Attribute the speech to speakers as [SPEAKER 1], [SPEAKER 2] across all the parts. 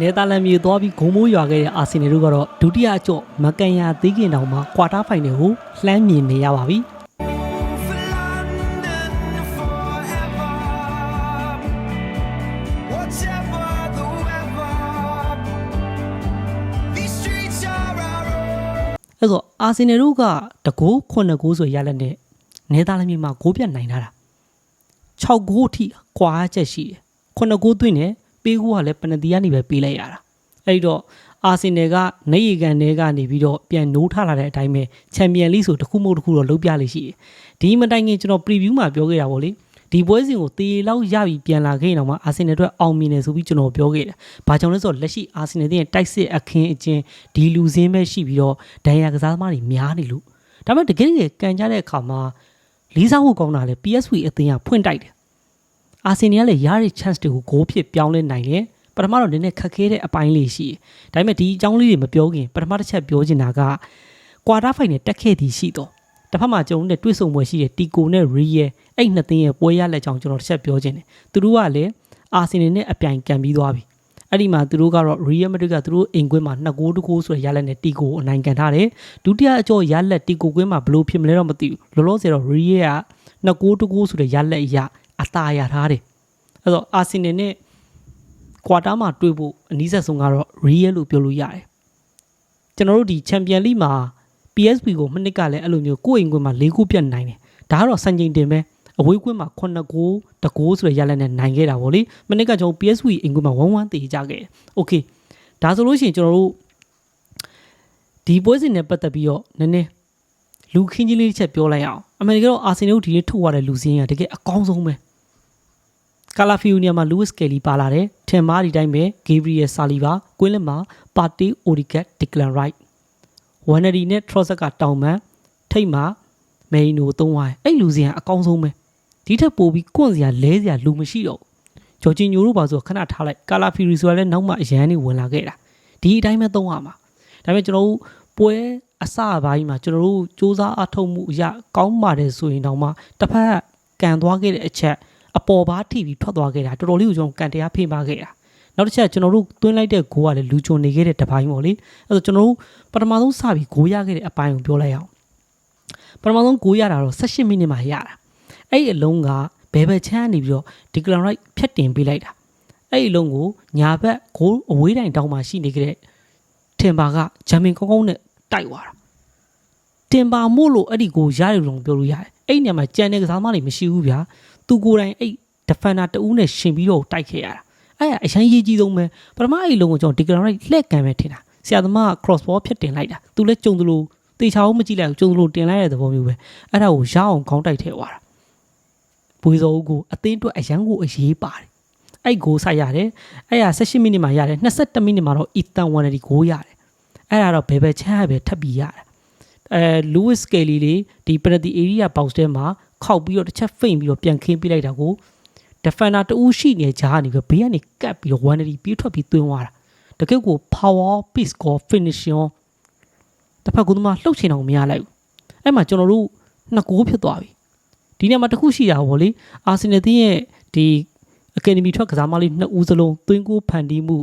[SPEAKER 1] နယ်သာလန်မြေသွားပြီးဂုံမိုးရွာခဲ့တဲ့အာဆင်နယ်တို့ကတော့ဒုတိယအကျော့မကန်ရသေးခင်တောင်မှကွာတာဖိုင်နယ်ကိုလှမ်းမြင်နေရပါပြီ
[SPEAKER 2] for London forever. Whatever the weather, these streets are our own.
[SPEAKER 1] အဲ့တော့အာဆင်နယ်တို့ကတကိုး9ဂိုးဆိုရလက်နဲ့နယ်သာလန်မြေမှာဂိုးပြတ်နိုင်တာ6ဂိုးအထိကွာချက်ရှိတယ်9ဂိုးသွင်းတယ် ပေးဂိုးကလည်းပနတီကနေပဲပေးလိုက်ရတာအဲ့ဒီတော့အာဆင်နယ်ကနေရီကန်တွေကနေပြီးတော့ပြန်နိုးထလာတဲ့အတိုင်းပဲချန်ပီယံလိဆိုတစ်ခုမဟုတ်တစ်ခုတော့လုံးပြလိမ့်ရှိတယ်ဒီမတိုင်ခင်ကျွန်တော် preview မှာပြောခဲ့တာပေါ့လေဒီပွဲစဉ်ကိုတေလောက်ရပြီးပြန်လာခဲ့ရင်တော့မှအာဆင်နယ်အတွက်အောင်မြင်တယ်ဆိုပြီးကျွန်တော်ပြောခဲ့တယ်။ဘာကြောင့်လဲဆိုတော့လက်ရှိအာဆင်နယ်ရဲ့တိုက်စစ်အခင်းအကျင်းဒီလူစင်းပဲရှိပြီးတော့ဒဏ်ရာကစားသမားတွေများနေလို့ဒါပေမဲ့တကယ်တကယ်ကန်ကြတဲ့အခါမှာလေးစားဖို့ကောင်းတာလေ PSV အသင်းကဖွင့်တိုက်တယ်။ အာဆင်နယ်ကလည်းရတဲ့ chance တွေကိုဂိုးဖြစ်ပြောင်းလဲနိုင်တယ်။ပထမတော့နည်းနည်းခက်ခဲတဲ့အပိုင်းလေးရှိတယ်။ဒါပေမဲ့ဒီအကြောင်းလေးတွေမပြောခင်ပထမတစ်ချက်ပြောချင်တာကကွာတာဖိုင်နဲ့တက်ခဲ့သည်ရှိတော့တစ်ဖက်မှာကျွန်တော်တို့နဲ့တွေ့ဆုံပွဲရှိတဲ့တီကိုနဲ့ရီယဲအဲ့နှစ်သင်းရဲ့ပွဲရလက်ကြောင်းကျွန်တော်တစ်ချက်ပြောချင်တယ်။သူတို့ကလည်းအာဆင်နယ်နဲ့အပြိုင်ကန်ပြီးသွားပြီ။အဲ့ဒီမှာသူတို့ကတော့ Real Madrid ကသူတို့အိမ်ကွင်းမှာ2ဂိုးတဂိုးဆိုတဲ့ရလက်နဲ့တီကိုအနိုင်ကန်ထားတယ်။ဒုတိယအကျော့ရလက်တီကိုကွင်းမှာဘယ်လိုဖြစ်မလဲတော့မသိဘူး။လောလောဆယ်တော့ Real က2ဂိုးတဂိုးဆိုတဲ့ရလက်အရ အသာရထားတယ်။အဲ့တော့အာဆင်နယ်နဲ့ကွာတာမှာတွေ့ဖို့အနည်းဆက်ဆုံးကတော့ Real လို့ပြောလို့ရတယ်။ကျွန်တော်တို့ဒီ Champion League မှာ PSV ကိုမနစ်ကလည်းအဲ့လိုမျိုးကိုယ့်အိမ်ကွင်းမှာ၄ခုပြတ်နိုင်တယ်ဒါကတော့စံချိန်တင်ပဲအဝေးကွင်းမှာ9ဂိုးတဂိုးဆိုတဲ့ရလဒ်နဲ့နိုင်ခဲ့တာဗောလေမနစ်ကကျွန်တော် PSV အိမ်ကွင်းမှာ1-1တည်ကြခဲ့တယ်โอเคဒါဆိုလို့ရှိရင်ကျွန်တော်တို့ဒီပွဲစဉ်နဲ့ပတ်သက်ပြီးတော့နည်းနည်းလူခင်းကြီးလေးတစ်ချက်ပြောလိုက်အောင်အမေရိကန်တော့အာဆင်နယ်ကိုဒီနေ့ထုတ်ရတဲ့လူစင်းကတကယ်အကောင်းဆုံးပဲ ကာလာဖီယိုနီယာမှာလူးဝစ်ကယ်လီပါလာတယ်ထင်မားဒီတိုင်းပဲဂေဘရီယယ်ဆာလီဘာကွင်းလက်မှာပါတီအိုဒီကက်ဒီကလန်ရိုက်ဝမ်နဒီနဲ့ထရော့ဆက်ကတောင်မန်ထိတ်မှာမေရီနိုသုံးဝိုင်းအဲ့လူစီကအကောင်းဆုံးပဲဒီထက်ပိုပြီးကွန့်စရာလဲစရာလူမရှိတော့ဘူးဂျော်ဂျင်ညိုတို့ပါဆိုခဏထားလိုက်ကာလာဖီရီဆိုလည်းနောက်မှအရန်နေဝင်လာခဲ့တာဒီအတိုင်းပဲသုံးရမှာဒါပေမဲ့ကျွန်တော်တို့ပွဲအစပိုင်းမှာကျွန်တော်တို့စူးစမ်းအထောက်မှုအရကောင်းပါတယ်ဆိုရင်တော့မှတစ်ဖက်ကကန်သွားခဲ့တဲ့အချက် အပေါ်ဘားထိပြီးထွက်သွားခဲ့တာတော်တော်လေးကိုကျွန်တော်ကန်တရားဖိမခဲ့တာနောက်တစ်ချက်ကျွန်တော်တို့သွင်းလိုက်တဲ့ဂိုးကလည်းလူချုံနေခဲ့တဲ့တပိုင်းပေါ့လေအဲ့တော့ကျွန်တော်တို့ပထမဆုံးစပြီးဂိုးရခဲ့တဲ့အပိုင်းကိုပြောလိုက်အောင်ပထမဆုံးဂိုးရတာတော့18မိနစ်မှာရတာအဲ့ဒီအလုံးကဘယ်ဘက်ချမ်းကနေပြီးတော့ဒီကလန်ရိုက်ဖြတ်တင်ပေးလိုက်တာအဲ့ဒီအလုံးကိုညာဘက်ဂိုးအဝေးတိုင်တောင်းမှရှိနေကြတဲ့ထင်ပါကဂျမင်ကောင်းကောင်းနဲ့တိုက်သွားတာတင်ပါမို့လို့အဲ့ဒီကိုရတယ်လို့ပြောလို့ရတယ်အဲ့ဒီနေရာမှာကြံတဲ့ကစားသမားတွေမရှိဘူးဗျာ သူကိုယ်တိုင်အဲ့ defender တဦးနဲ့ရှင်ပြီးတော့တိုက်ခဲ့ရတာအဲ့ဒါအရင်ရေးကြီးဆုံးပဲပထမအဲ့ဒီလုံးကိုကျွန်တော်ဒီကလန်ရိုက်လှည့်ကန်ပဲထင်တာဆရာသမားက cross ball ဖြတ်တင်လိုက်တာသူလည်းကြုံသလိုတေချာအောင်မကြည့်လိုက်ဘူးကြုံသလိုတင်လိုက်တဲ့သဘောမျိုးပဲအဲ့ဒါကိုရအောင်ခေါင်းတိုက်ထဲသွားတာဘွေစောဦးကိုအသင်းအတွက်အရန်ကိုအရေးပါတယ်အဲ့ဂိုးဆိုင်ရတယ်အဲ့ဒါ18မိနစ်မှာရတယ်22မိနစ်မှာတော့ Ethan Wannery ဂိုးရတယ်အဲ့ဒါတော့ဘယ်ဘယ်ချမ်းပဲထပ်ပြီးရတယ်အဲ Lewis Kelly လေးဒီ penalty area box ထဲမှာ ခောက်ပြီးတော့တစ်ချက်ဖိမ့်ပြီးတော့ပြန်ခင်းပြလိုက်တာကို defender တူရှိနေကြကနေပြီးဘေးကနေကတ်ပြီးတော့ Wannery ပြေးထွက်ပြီးသွင်းသွားတာတကယ့်ကို power piece ကို finishing တစ်ဖက်ကသမားလှုပ်ချင်အောင်မရလိုက်ဘူးအဲ့မှာကျွန်တော်တို့နှစ်ကိုးဖြစ်သွားပြီဒီနေရာမှာတစ်ခုရှိတာဗောလေအာဆင်နယ်တင်းရဲ့ဒီအကယ်ဒမီထွက်ကစားမလေးနှစ်ဦးစလုံးသွင်းကိုဖန်တီးမှု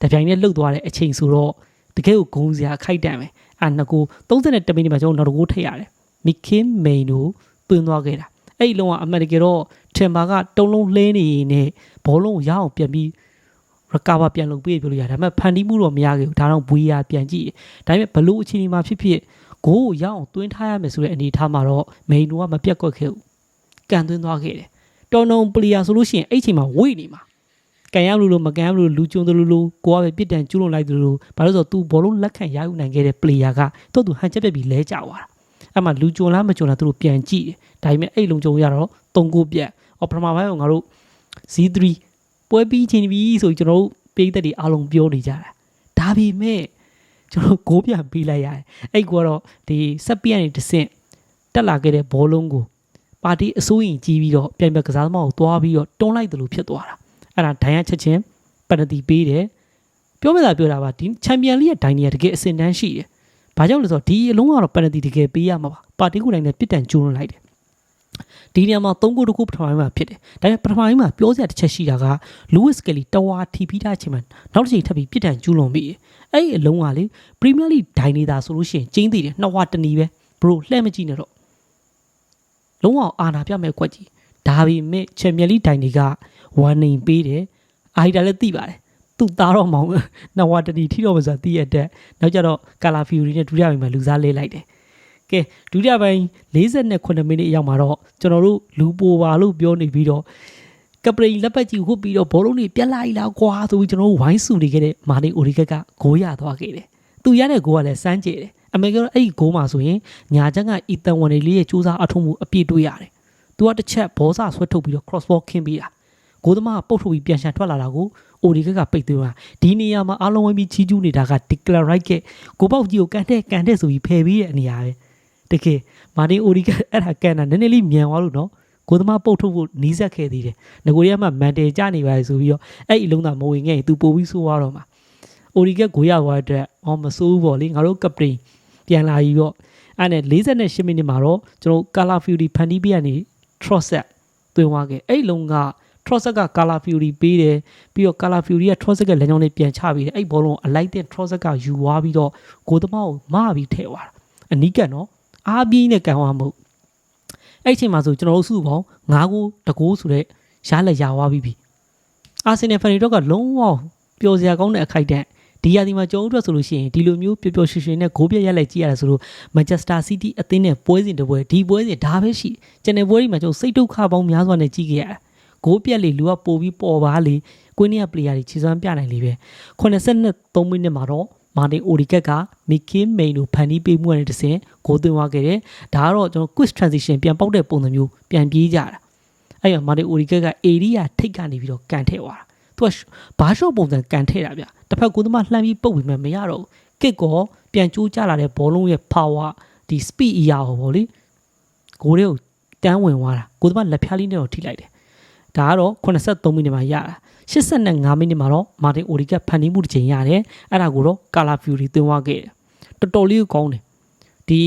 [SPEAKER 1] တပြိုင်တည်းလှုပ်သွားတဲ့အချိန်ဆိုတော့တကယ်ကိုဂုံစရာခိုက်တန်ပဲအာနှစ်ကို31မိနစ်မှာကျွန်တော်နောက်တစ်ကိုးထည့်ရတယ် မီကင်မိန်တို့သွင်းသွားခဲ့တာအဲ့ဒီလုံးကအမေရိကန်တော့ထင်ပါကတုံးလုံးလှင်းနေနေဘောလုံးကိုရအောင်ပြန်ပြီး recover ပြန်လုပ်ပေးပြောလို့ရတယ်ဒါပေမဲ့ဖန်တီးမှုတော့မရခဲ့ဘူးဒါတော့ဘွေးရပြန်ကြည့်တယ်ဒါပေမဲ့ဘလို့အခြေအနေမှာဖြစ်ဖြစ်ဂိုးကိုရအောင်သွင်းထားရမယ်ဆိုတဲ့အနေအထားမှာတော့မိန်နိုကမပြတ်ကွက်ခဲ့ဘူးကန်သွင်းသွားခဲ့တယ်တော်နုံပလီယာဆိုလို့ရှိရင်အဲ့ချိန်မှာဝိတ်နေမှာကန်ရလို့လို့မကန်ရလို့လူကျုံတယ်လို့လို့ကိုကပဲပြစ်ဒဏ်ကျူးလွန်လိုက်တယ်လို့ဘာလို့ဆိုတော့ तू ဘောလုံးလက်ခံရယူနိုင်ခဲ့တဲ့ player ကတော့သူဟန်ချက်ပြက်ပြီးလဲကျသွားတာ အဲ့မှာလူကျုံလားမကျုံလားသူတို့ပြန်ကြည့်တယ်ဒါပေမဲ့အဲ့လုံကျုံရတော့၃ကိုပြက်အော်ပထမပိုင်းကငါတို့ Z3 ပွဲပြီးချင်းပြီဆိုကျွန်တော်တို့ပြည်သက်တွေအားလုံးပြောနေကြတာဒါပေမဲ့ကျွန်တော်ဂိုးပြန်ပြီးလိုက်ရတယ်အဲ့ကတော့ဒီဆက်ပြကနေတဆင့်တက်လာခဲ့တဲ့ဘောလုံးကိုပါတီအစိုးရင်ကြီးပြီးတော့ပြန်ပြကစားသမားကိုသွားပြီးတော့တွန်းလိုက်တယ်လို့ဖြစ်သွားတာအဲ့ဒါဒိုင်ရချက်ချင်းပနတီပေးတယ်ပြောမသာပြောတာပါဒီချန်ပီယံလိရဲ့ဒိုင်နီကတကယ်အစင်တန်းရှိတယ် ဘာကြောင့်လဲဆိုတော့ဒီအလုံးကတော့ပနတီတကယ်ပေးရမှာပါပါတီကိုယ်တိုင်နဲ့ပြစ်ဒဏ်ကျူးလွန်လိုက်တယ်ဒီနေရာမှာ3ခုတစ်ခုပထမပိုင်းမှာဖြစ်တယ်ဒါပေမဲ့ပထမပိုင်းမှာပြောစရာတစ်ချက်ရှိတာက Lewis Kelly တဝါထီပြီးသားအချိန်မှာနောက်တစ်ချိန်ထပ်ပြီးပြစ်ဒဏ်ကျူးလွန်ပြီးအဲ့ဒီအလုံးကလေ Premier League ဒိုင်နေတာဆိုလို့ရှိရင်ကျင်းသေးတယ်နှစ်ဝါတနီးပဲ bro လှဲ့မကြည့်နဲ့တော့လုံးဝအာနာပြမဲ့ကွက်ကြီးဒါပေမဲ့ Champions League ဒိုင်တွေကဝမ်နေပေးတယ်အာဟီတာလည်းသိပါတယ် သူ့သားတော့မောင်နှစ်ဝါတနီထိတော့မဆိုသိရတဲ့နောက်ကြတော့ Cala Fury နဲ့ဒုတိယပိုင်းမှာလူစားလဲလိုက်တယ်ကဲဒုတိယပိုင်း48မိနစ်အရောက်မှာတော့ကျွန်တော်တို့လူပိုပါလို့ပြောနေပြီးတော့ကပရိလက်ပတ်ကြီးဝှတ်ပြီးတော့ဘောလုံးတွေပြက်လိုက်လားကွာဆိုပြီးကျွန်တော်တို့ဝိုင်းစုနေခဲ့တဲ့မာနီအိုရီကက်ကဂိုးရသွားခဲ့တယ်။သူရတဲ့ဂိုးကလည်းစမ်းကြဲတယ်။အမေကတော့အဲ့ဒီဂိုးမှာဆိုရင်ညာချက်ကအီတန်ဝန်နေလေးရဲ့စူးစမ်းအထုံးမှုအပြည့်တွေ့ရတယ်။သူကတစ်ချက်ဘောစာဆွဲထုတ်ပြီးတော့ cross ball ခင်းပေးတာ။ ဂိုးသမားကပုတ်ထုတ်ပြီးပြန်ရှန်ထွက်လာတာကိုအိုရီကက်ကပိတ်သွင်းတာဒီနေရာမှာအားလုံးဝိုင်းပြီးချီးကျူးနေတာက declare right ကကိုပေါက်ကြီးကိုကန်တဲ့ကန်တဲ့ဆိုပြီးဖယ်ပြီးတဲ့နေရာပဲ။တကယ်မာတင်အိုဒီကအဲ့ဒါကန်တာနည်းနည်းလေးမြန်သွားလို့နော်ကိုသမားပုတ်ထုတ်ဖို့နီးစပ်ခဲ့သေးတယ်ငကိုရီးယားမှာမန်တယ်ကြနေပါလေဆိုပြီးတော့အဲ့ဒီအလုံးသားမဝင်ခဲ့ရင် तू ပို့ပြီးဆိုးသွားတော့မှာအိုဒီကကိုရသွားတဲ့အတွက်အော်မဆိုးဘူးပေါ့လေငါတို့ကပတိန်ပြန်လာပြီးတော့အဲ့နဲ့48မိနစ်မှာတော့ကျွန်တော်ကာလာဖျူရီဖန်တီးပေးရနေ Trosset တွင်သွားခဲ့အဲ့ဒီလုံးက Trosset ကကာလာဖျူရီပေးတယ်ပြီးတော့ကာလာဖျူရီက Trosset ကလက်ညောင်းလေးပြန်ချပေးတယ်အဲ့ဘောလုံးအလိုက်တဲ့ Trosset ကယူသွားပြီးတော့ကိုသမားကိုမပြီးထဲသွားတာအနီးကပ်နော်အားပြင်းနဲ့ကန်သွားမဟုတ်အဲ့အချိန်မှာဆိုကျွန်တော်တို့စုပေါင်း9ကိုတကိုးဆိုတဲ့ရလက်ရသွားပြီးပြီအာဆင်နယ်ဖန်ရီတော့ကလုံးဝပျော်စရာကောင်းတဲ့အခိုက်အတန့်ဒီရာဒီမှာကျွန်တော်တို့အတွက်ဆိုလို့ရှိရင်ဒီလိုမျိုးပျော်ပျော်ရွှင်ရွှင်နဲ့ဂိုးပြက်ရက်လိုက်ကြည့်ရတာဆိုလို့မန်ချက်စတာစီးတီးအသင်းနဲ့ပွဲစဉ်တစ်ပွဲဒီပွဲစဉ်ဒါပဲရှိကျန်တဲ့ပွဲတွေမှာကျွန်တော်စိတ်ဒုက္ခပေါင်းများစွာနဲ့ကြည့်ခဲ့ရတယ် ဂိုးပြက်လေလူကပို့ပြီးပေါ်ပါလေကွင်းနီးကပလေယာတွေခြေစွမ်းပြနိုင်လေပဲ83မိနစ်မှာတော့မာတင်အိုဒီကက်ကမီကင်းမိန်ကိုဖန်တီးပေးမှုနဲ့တဆင်ဂိုးသွင်းသွားခဲ့တယ်ဒါကတော့ကျွန်တော် quick transition ပြန်ပေါက်တဲ့ပုံစံမျိုးပြန်ပြေးကြတာအဲ့ရမာတင်အိုဒီကက်က area ထိတ်ကနေပြီးတော့ကန်ထဲသွားတာသူကဘာရှော့ပုံစံကန်ထဲတာဗျတစ်ဖက်ကိုသမားလှမ်းပြီးပုတ်ပြီးမှမရတော့ဘူးကစ်ကောပြန်ကျိုးကျလာတဲ့ဘောလုံးရဲ့ power ဒီ speed အရာဟောဗောလေဂိုးတွေကိုတန်းဝင်သွားတာကိုသမားလက်ဖျားလေးနဲ့တော့ထိလိုက်တယ် ဒါကတော့83မိနစ်မှာရတာ85မိနစ်မှာတော့မာတင်အိုဒီကက်ဖန်တီးမှုတစ်ချိန်ရတယ်အဲ့ဒါကိုတော့ကာလာဖျူရီသွင်းသွားခဲ့တယ်တော်တော်လေးကိုကောင်းတယ်ဒီ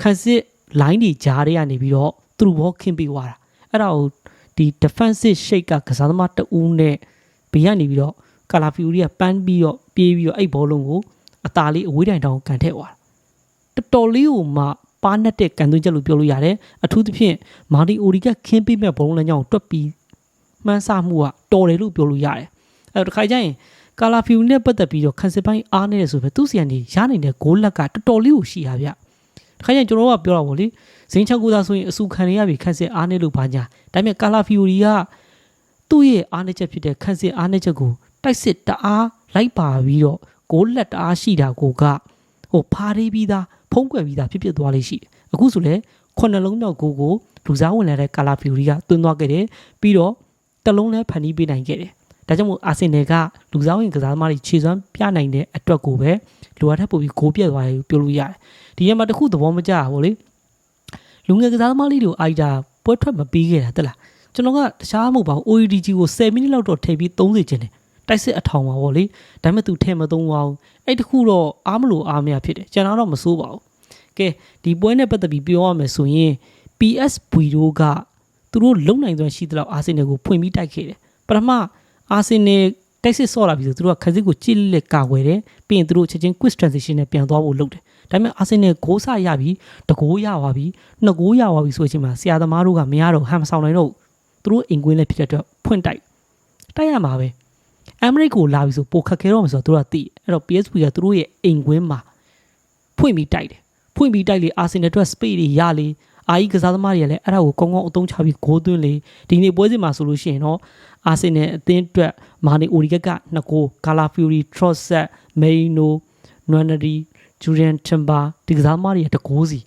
[SPEAKER 1] ခန်းစစ် line တွေကြားတွေကနေပြီးတော့သူ့ဘောခင်းပေးသွားတာအဲ့ဒါကိုဒီ defensive shake ကကစားသမားတဦးနဲ့ဘေးကနေပြီးတော့ကာလာဖျူရီကပန်းပြီးတော့ပြေးပြီးတော့အဲ့ဘောလုံးကိုအသာလေးအဝေးတိုင်တောင်ကန်ထည့်သွားတာတော်တော်လေးကိုမှပါနဲ့တဲ့ကန်သွင်းချက်လို့ပြောလို့ရတယ်အထူးသဖြင့်မာတီအိုဒီကခင်းပေးမဲ့ဘောလုံးလမ်းကြောင်းကိုတွက်ပြီး မှန်းဆမှုကတော်တယ်လို့ပြောလို့ရတယ်အဲ့တော့တစ်ခါကျရင်ကာလာဖျူနဲ့ပတ်သက်ပြီးတော့ခန်စစ်ပိုင်းအားနေတယ်ဆိုပဲသူစီကနေရနိုင်တဲ့ဂိုးလက်ကတော်တော်လေးကိုရှိတာဗျတစ်ခါကျရင်ကျွန်တော်တို့ကပြောတာပေါ့လေဇင်းချက်ကူသားဆိုရင်အဆူခံရရပြီခန်စစ်အားနေလို့ဘာညာဒါပေမဲ့ကာလာဖျူရီကသူ့ရဲ့အားနေချက်ဖြစ်တဲ့ခန်စစ်အားနေချက်ကိုတိုက်စစ်တအားလိုက်ပါပြီးတော့ဂိုးလက်တအားရှိတာကိုကဟိုဖားရေးပြီးသားဖုံးကွယ်ပြီးသားဖြစ်ဖြစ်သွားလေးရှိတယ်အခုဆိုလေခုနှစ်လုံးမြောက်ဂိုးကိုလူစားဝင်လာတဲ့ကာလာဖျူရီကတွန်းသွားခဲ့တယ်ပြီးတော့ တစ်လုံးလဲဖန်တီးပေးနိုင်ခဲ့တယ်ဒါကြောင့်မို့အာဆင်နယ်ကလူစားဝင်ကစားသမားတွေခြေစွမ်းပြနိုင်တဲ့အတွက်ကိုပဲလူအားထပ်ပို့ပြီးဂိုးပြတ်သွားတယ်ပြောလို့ရတယ်ဒီညမှာတစ်ခုသဘောမကျဘူးလေလူငယ်ကစားသမားလေးတွေကိုအာရီတာပွဲထွက်မပေးခဲ့တာတက်လားကျွန်တော်ကတခြားမဟုတ်ပါဘူး OEDG ကို10မိနစ်လောက်တော့ထည့်ပြီး30ကျင်တယ်တိုက်စစ်အထောင်ပါဗောလေဒါပေမဲ့သူထဲမသုံးပါဘူးအဲ့တခုတော့အားမလို့အားမရဖြစ်တယ်ကျွန်တော်တော့မစိုးပါဘူးကဲဒီပွဲနဲ့ပတ်သက်ပြီးပြောရမယ်ဆိုရင် PSV တို့က သူတို့လုံနိုင်စွမ်းရှိသလောက်အာဆင်နယ်ကိုဖွင့်ပြီးတိုက်ခဲ့တယ်ပထမအာဆင်နယ်တိုက်စစ်ဆော့လာပြီးဆိုသူတို့ကခစစ်ကိုကြစ်လက်ကာကွယ်တယ်ပြီးရင်သူတို့ချက်ချင်း quick transition နဲ့ပြန်သွားဖို့လုပ်တယ်ဒါပေမဲ့အာဆင်နယ်ဂိုးဆရပြီးတကိုးရသွားပြီးနှစ်ကိုးရသွားပြီးဆိုချိန်မှာဆရာသမားတို့ကမရတော့ဟန်မဆောင်နိုင်တော့သူတို့အိမ်ကွင်းလည်းဖြစ်တဲ့အတွက်ဖွင့်တိုက်တိုက်ရမှာပဲအမရိကကိုလာပြီးဆိုပိုခက်ခဲတော့မှာဆိုတော့သူတို့ကသိအဲ့တော့ PSV ကသူတို့ရဲ့အိမ်ကွင်းမှာဖွင့်ပြီးတိုက်တယ်ဖွင့်ပြီးတိုက်လေအာဆင်နယ်အတွက် space တွေရလေ အာကြီးကစားသမားတွေကလည်းအဲ့ဒါကိုကောင်းကောင်းအသုံးချပြီးဂိုးသွင်းလေဒီနေ့ပွဲစဉ်မှာဆိုလို့ရှိရင်တော့အာဆင်နယ်အသင်းအတွက်မာနီအိုရီကက်ကနှစ်ကိုကာလာဖျူရီထရော့ဆက်မေယီနိုနွမ်နရီဂျူရီယန်ချမ်ဘာဒီကစားသမားတွေကတကိုးစီ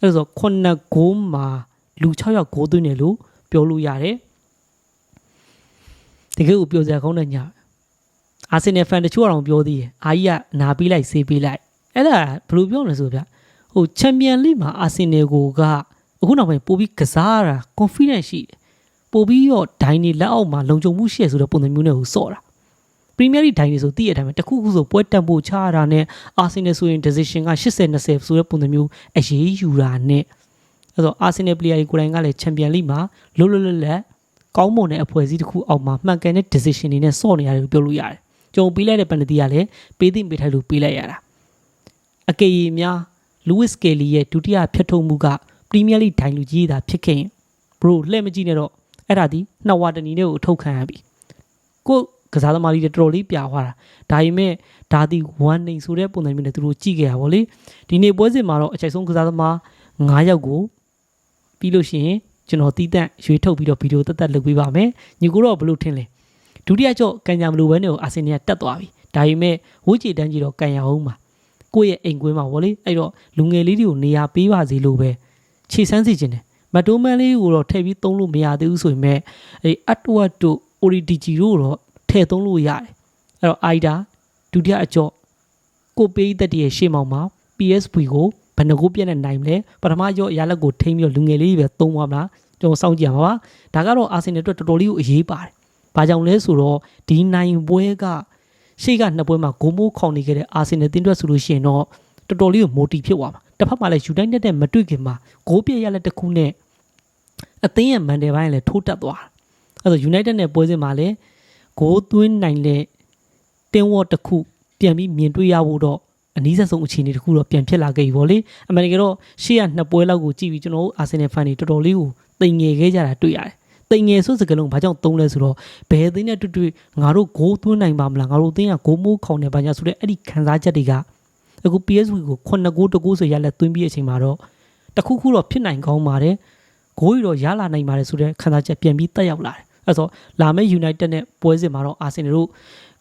[SPEAKER 1] အဲ့ဒါဆိုခုနှစ်ဂိုးမှာလူ6ယောက်ဂိုးသွင်းတယ်လို့ပြောလို့ရတယ်တကယ်ကိုပြောစရာကောင်းတဲ့ညအာဆင်နယ်ဖန်တချို့အောင်ပြောသေးတယ်အာကြီးကနာပေးလိုက်ဆေးပေးလိုက်အဲ့ဒါဘယ်လိုပြောလဲဆိုဗျ ဟိုချန်ပီယံလိမှာအာဆင်နယ်ကိုကအခုနောက်ပိုင်းပို့ပြီးကစားရတာ confidence ရှိတယ်ပို့ပြီးတော့ဒိုင်းနေလက်အောက်မှာလုံခြုံမှုရှိရဆိုတဲ့ပုံစံမျိုးနဲ့ကိုစော့တာပရီးမီးယားလိဒိုင်းနေဆိုတည့်ရတဲ့အတိုင်းပဲတစ်ခုခုဆိုပွဲတန်ဖို့ချရတာနဲ့အာဆင်နယ်ဆိုရင် decision က80 20ဆိုတဲ့ပုံစံမျိုးအရေးယူတာနဲ့အဲ့တော့အာဆင်နယ်ပလေယာတွေကိုယ်တိုင်ကလည်းချန်ပီယံလိမှာလွတ်လွတ်လပ်လပ်ကောင်းမွန်တဲ့အဖွဲ့အစည်းတစ်ခုအောက်မှာမှန်ကန်တဲ့ decision တွေနဲ့စော့နေရတယ်လို့ပြောလို့ရတယ်။ကြုံပေးလိုက်တဲ့ပန်နတီကလည်းပေးသိမ့်ပေးထိုက်လို့ပေးလိုက်ရတာ။အကေရီများ လူးဝစ်ကယ်လီရဲ့ဒုတိယဖြတ်ထုတ်မှုကပရီးမီးယားလိဒိုင်လူကြီးသာဖြစ်ခဲ့ရင်ဘရိုလှည့်မကြည့်နဲ့တော့အဲ့ဒါဒီနှစ်ဝါတနီနဲ့ကိုအထုတ်ခံရပြီ။ကိုယ်ကစားသမားလေးတွေတော်တော်လေးပြာသွားတာ။ဒါပေမဲ့ဒါဒီ1နေဆိုတဲ့ပုံစံမျိုးနဲ့သူတို့ကြည့်ခဲ့ရပါဗောလေ။ဒီနေ့ပွဲစဉ်မှာတော့အချိန်ဆုံးကစားသမား9ယောက်ကိုပြီးလို့ရှိရင်ကျွန်တော်တီးတန့်ရွေးထုတ်ပြီးတော့ဗီဒီယိုတက်တက်လုပ်ပေးပါမယ်ညီကိုတော့ဘလို့ထင်လဲဒုတိယကြော့ကန်ညာမလို့ပဲနေကိုအာဆင်နယ်ကတက်သွားပြီဒါပေမဲ့ဝိချေတန်းကြီးတော့ကန်ရအောင်ပါ ကိုယ့်ရဲ့အိမ်ကွင်းမှာဗောလေအဲ့တော့လူငယ်လေးတွေကိုနေရာပေးပါစေလို့ပဲခြေစမ်းစီခြင်းတယ်မတိုးမန်းလေးကိုတော့ထည့်ပြီးသုံးလို့မရသေးဘူးဆိုရင်မဲ့အဲ့အတ်ဝတ်တို့အိုရီဒီဂျီတို့တော့ထည့်သုံးလို့ရတယ်အဲ့တော့အိုင်ဒါဒုတိယအကြော့ကိုပေးသက်တည်းရဲ့ရှေ့မောင်မှာ PSV ကိုဘယ်နှကိုပြည့်နဲ့နိုင်မလဲပထမရော့ရလက်ကိုထိမ့်ပြီးတော့လူငယ်လေးတွေပဲသုံးသွားမလားကျွန်တော်စောင့်ကြည့်ရမှာပါဒါကတော့အာဆင်နယ်အတွက်တော်တော်လေးကိုအရေးပါတယ်ဘာကြောင့်လဲဆိုတော့ဒီနိုင်ပွဲက ရှေ့ကနှစ်ပွဲမှာဂိုးမိုးခေါင်နေခဲ့တဲ့အာဆင်နယ်တင်းတွက်ဆိုလို့ရှိရင်တော့တော်တော်လေးကိုမိုတီဖြစ်သွားမှာတစ်ဖက်မှာလည်းယူနိုက်တက်တဲ့မတွေ့ခင်မှာဂိုးပြည့်ရလက်တစ်ခုနဲ့အသင်းရဲ့မန်တယ်ပိုင်းလည်းထိုးတက်သွားတာအဲ့တော့ United နဲ့ပွဲစဉ်မှာလည်းဂိုးသွင်းနိုင်တဲ့တင်းဝတ်တစ်ခုပြန်ပြီးမြင်တွေ့ရဖို့တော့အနည်းဆက်ဆုံးအခြေအနေတစ်ခုတော့ပြန်ဖြစ်လာခဲ့ပြီဗောလေအမေရိကန်တော့ရှေ့ကနှစ်ပွဲလောက်ကိုကြည့်ပြီးကျွန်တော်တို့အာဆင်နယ်ဖန်တွေတော်တော်လေးကိုတိမ်ငယ်ခဲ့ကြတာတွေ့ရတယ် တိမ်ငယ်ဆိုစကလုံးဘာကြောင့်သုံးလဲဆိုတော့ဘယ်အသင်းနဲ့တွေ့တွေ့ငါတို့ဂိုးသွင်းနိုင်ပါမလားငါတို့အသင်းကဂိုးမိုးခေါင်နေပါညာဆိုတဲ့အဲ့ဒီခံစားချက်တွေကအခု PSV ကို9ဂိုးတကူဆိုရလက်သွင်းပြီးအချိန်မှာတော့တခုခုတော့ဖြစ်နိုင်ကောင်းပါတယ်ဂိုးရီတော့ရလာနိုင်ပါတယ်ဆိုတဲ့ခံစားချက်ပြန်ပြီးတက်ရောက်လာတယ်အဲ့တော့လာမယ့် United နဲ့ပွဲစဉ်မှာတော့အာဆင်နယ်တို့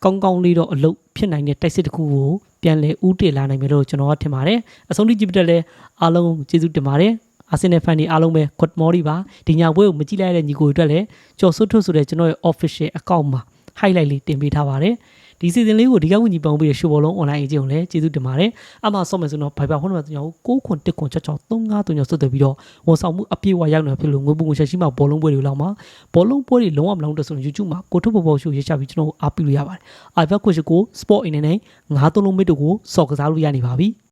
[SPEAKER 1] ကောင်းကောင်းလေးတော့အလုပ်ဖြစ်နိုင်တဲ့တိုက်စစ်တစ်ခုကိုပြန်လဲဦးတည်လာနိုင်မယ်လို့ကျွန်တော်ကထင်ပါတယ်အဆုံးထိကြည့်ပြတဲ့လဲအားလုံးကျေးဇူးတင်ပါတယ် အာဆင်နယ်ဖန်တွေအားလုံးပဲ good morning ပါဒီညပွဲကိုမကြည့်လိုက်တဲ့ညီကိုတွေအတွက်လည်းကြော်စွတ်ထွတ်ဆိုတဲ့ကျွန်တော်ရဲ့ official account မှာ highlight လေးတင်ပေးထားပါတယ်ဒီစီစဉ်လေးကိုဒီကဝန်ကြီးပေါင်းပြီးတဲ့ရှိုးဘောလုံး online အကျုံလည်းကျေးဇူးတင်ပါတယ်အမှဆော့မယ်ဆိုတော့ Viber ဖုန်းနံပါတ်ကျွန်တော်ကို6ခွန်1ခွန်6 6 3 5 3 6ဆက်သွယ်ပြီးတော့ဝန်ဆောင်မှုအပြည့်အဝရောက်နေဖြစ်လို့ငွေပုံငွေချက်ရှိမှဘောလုံးပွဲတွေလောက်မှာဘောလုံးပွဲတွေလုံးဝမလုံးတဲ့ဆိုရင် YouTube မှာကိုထုတ်ပေါ်ပေါ်ရှိုးရေးချပြီးကျွန်တော်အားပေးလို့ရပါတယ် iPad ကိုရှိကို Sport အနေနဲ့ငါးသုံးလုံးမိတ်တို့ကိုစော်ကစားလို့ရနေပါပြီ